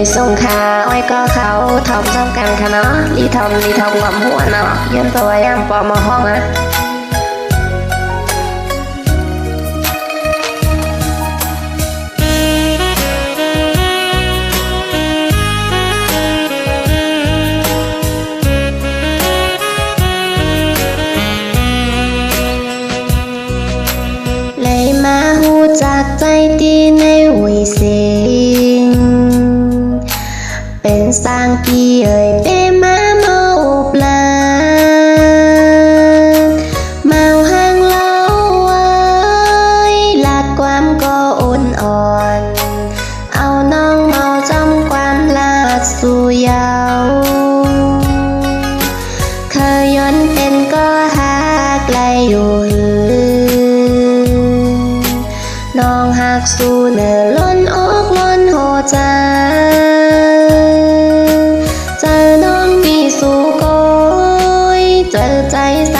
ยส่งขาไว้ก็เขาทอมซ้ำกันค่ะเนาะลีทอมลีทอมกับหัวเนาะยันตัวยามปอมาห้องอะใจดี สร้างปีเอ่ยเป้มาเมาอุบลาเมาห้างเล่าไว้หลักความก็อ่นอ่อนเอาน้องเมาจำความลาดสู่ยาวเคยย้อนเป็นก็หาไกลอยู่หือน้องหักสู้เนื้อล้นอกล้นหัวใจเจ ยเจ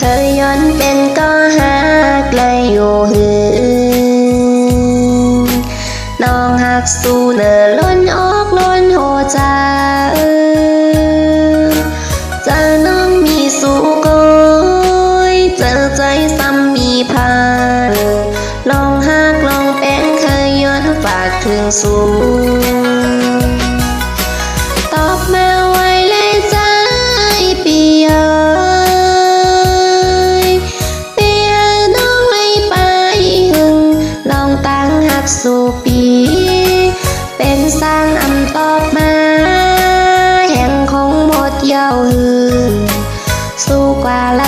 เคยย้อนเป็นก็หาไกลอยู่หืนน้องหักสู้เนอล้นออกล้นหัวใจจอน้องมีสู้โกยเจอใจซ้ำมีพานลองหักลองแป้งเคยย้อนฝากถึงสู เป็นสร้างอำตอบมาแห่งของหมดเยาวหือ สู้กว่าละ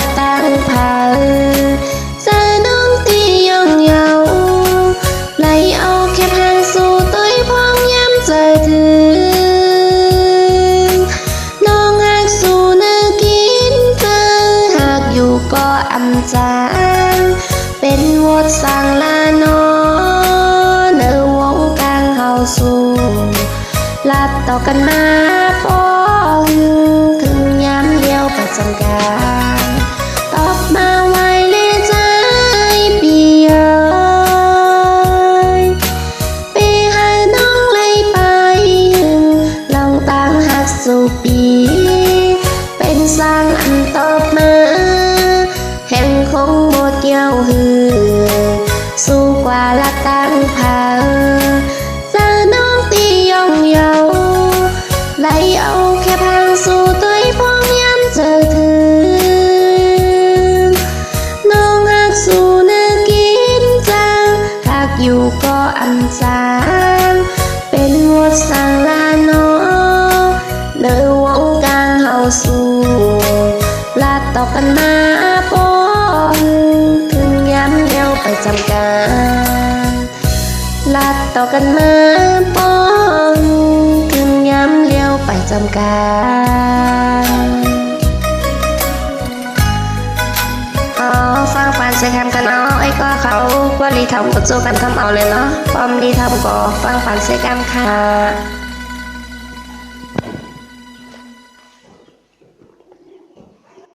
กันมาปองถึงย้ำเลี้ยวไปจำการตอบมาไว้เลยใจปีเอยปีห้น้องเลยไปหึงลองตั้งหักสู่ปี เป็นสร้างอันตอบมา แห่งคงหมดเยาวหือ สู้กว่าละตั้งเผา วดสังลานอเนื้อวงกลางเฮาสู่ลาดต่อกันมาปองถึงย้ำเดียวไปจำการลาดต่อกันมาปองถึงย้ำเลี้ยวไปจำการอ๋อฟังฟันใช้คำกันเอา ไอ้ก็เขาว่ารีทำก็โจกันทำเอาเลยเนาะปอมรีทำก็ฟังฝันเสกันค่ะ